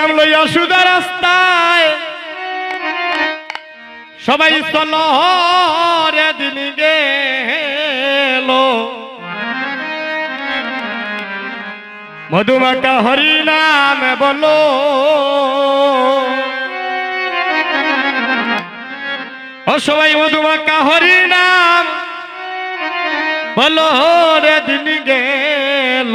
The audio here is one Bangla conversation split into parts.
নাম লইয়া সুদা রাস্তায়। সবাই চল রে দিন গেল। মধুমাকা হরি নাম বলো। ও সবাই মধুমাকা হরি নাম বলো রে দিন গেল।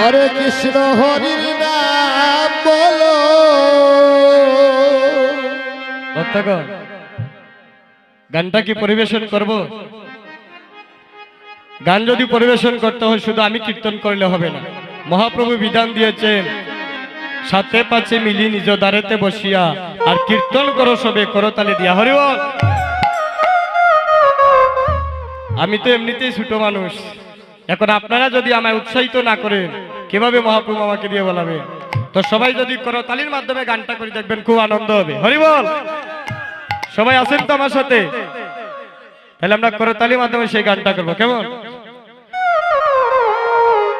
হরে কৃষ্ণ হরির নাম বলো। গানটা কি পরিবেশন করব? গান যদি পরিবেশন করতে হয়, শুধু আমি কীর্তন করলে হবে না। মহাপ্রভু বিধান দিয়েছেন, সাথে পাচ্ছে মিলি নিজ দ্বারেতে বসিয়া, আর কীর্তন করো সবে করতালি দিয়া। হরিব আমি তো এমনিতেই ছোট মানুষ। এখন আপনারা যদি আমায় উৎসাহিত না করেন, কীভাবে মহাপ্রভু আমাকে দিয়ে বলাবে? তো সবাই যদি করতালির মাধ্যমে গানটা করে দেখবেন, খুব আনন্দ হবে। হরিবল সবাই আছেন তো আমার সাথে? তাহলে আমরা করতালির মাধ্যমে সেই গানটা করব। কেমন?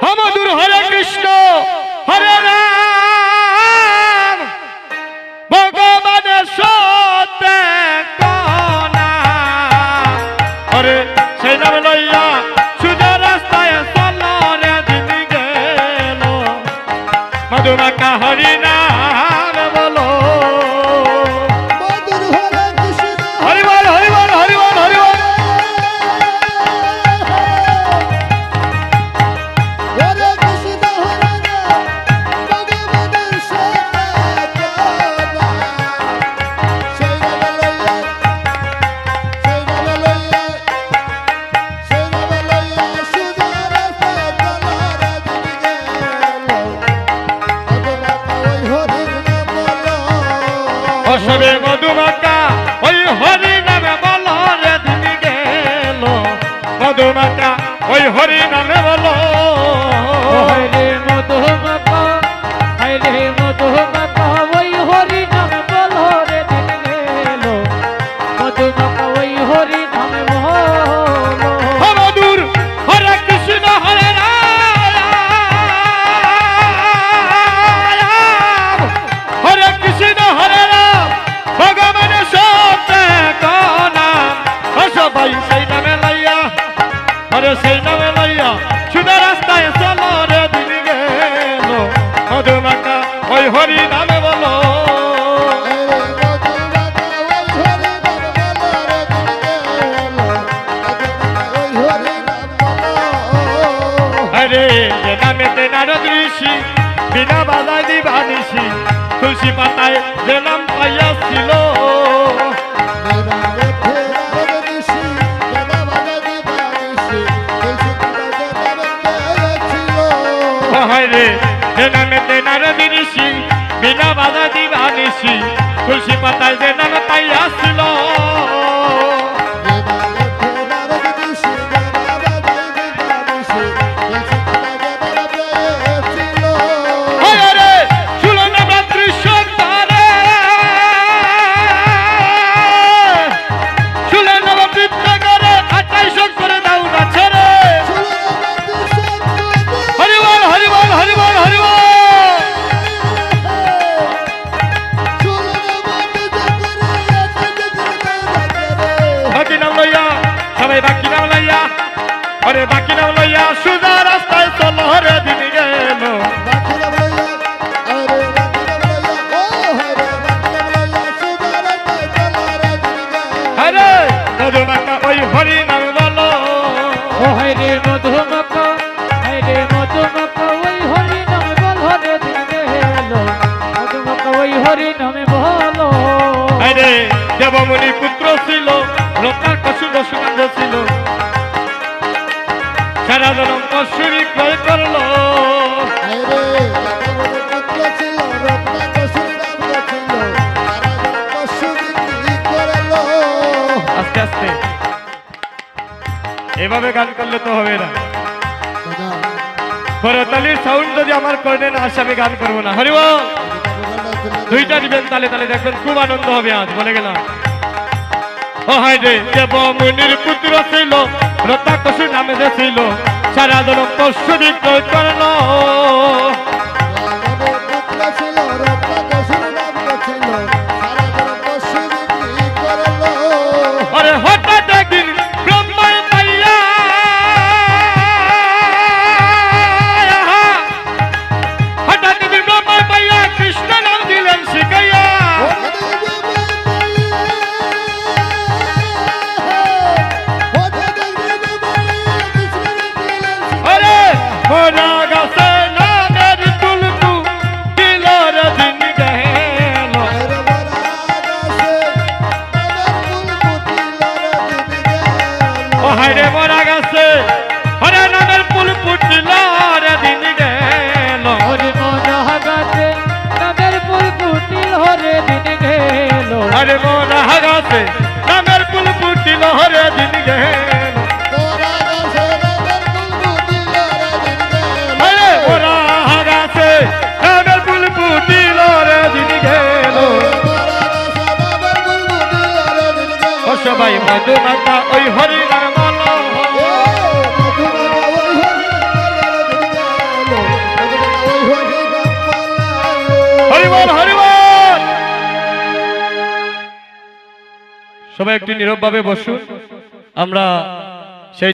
হমধুর হরে কৃষ্ণ, হরে রাম। ভগবানের সত্যে হরে সেই নাম লইয়া মধুমাকা হরি অসবে মধুমাকা ওই হরি নামে বলো। আরে যে নামে তে নারদ ঋষি বিনা বাধায় দিবানিসি তুলসী পাতায় যে নাম পাইয়াছিল। রে যে নামে তে নারদ ঋষি বিনা বাধা দিবানিসি। তুলসী পাতায় যে নাম তাই রে আরে বাকি নাম লইয়া সুজা রাস্তায় চলো গেল মধুমাকা ওই হরি নাম বলো। ও হরে মধুমাখা হরে মধুমাখা ওই হরি নাম বলো রে দিন গেল মধুমাখা ওই হরি নামে বলো। আরে দেবমুনি পুত্র ছিল লোকার আস্তে আস্তে। এভাবে গান করলে তো হবে না। করতালির সাউন্ড যদি আমার কর্ণে না আসে, আমি গান করব না। হরিব দুইটা দিবেন তালে তালে দেখবেন খুব আনন্দ হবে আজ, বলে গেলাম। ও হাই দেব মুনির পুত্র ছিল রতা কসু নামে ছিল। সারা জনম পশু বিক্রয় করল। গাছে নামের ফুল ফুটিল হরে দিন গেল আরে মোরা নামের ফুল ফুটিল দিন গেল সবাই মধুমাতা, ওই হরিণার সবাই একটু নীরবভাবে বসুন। আমরা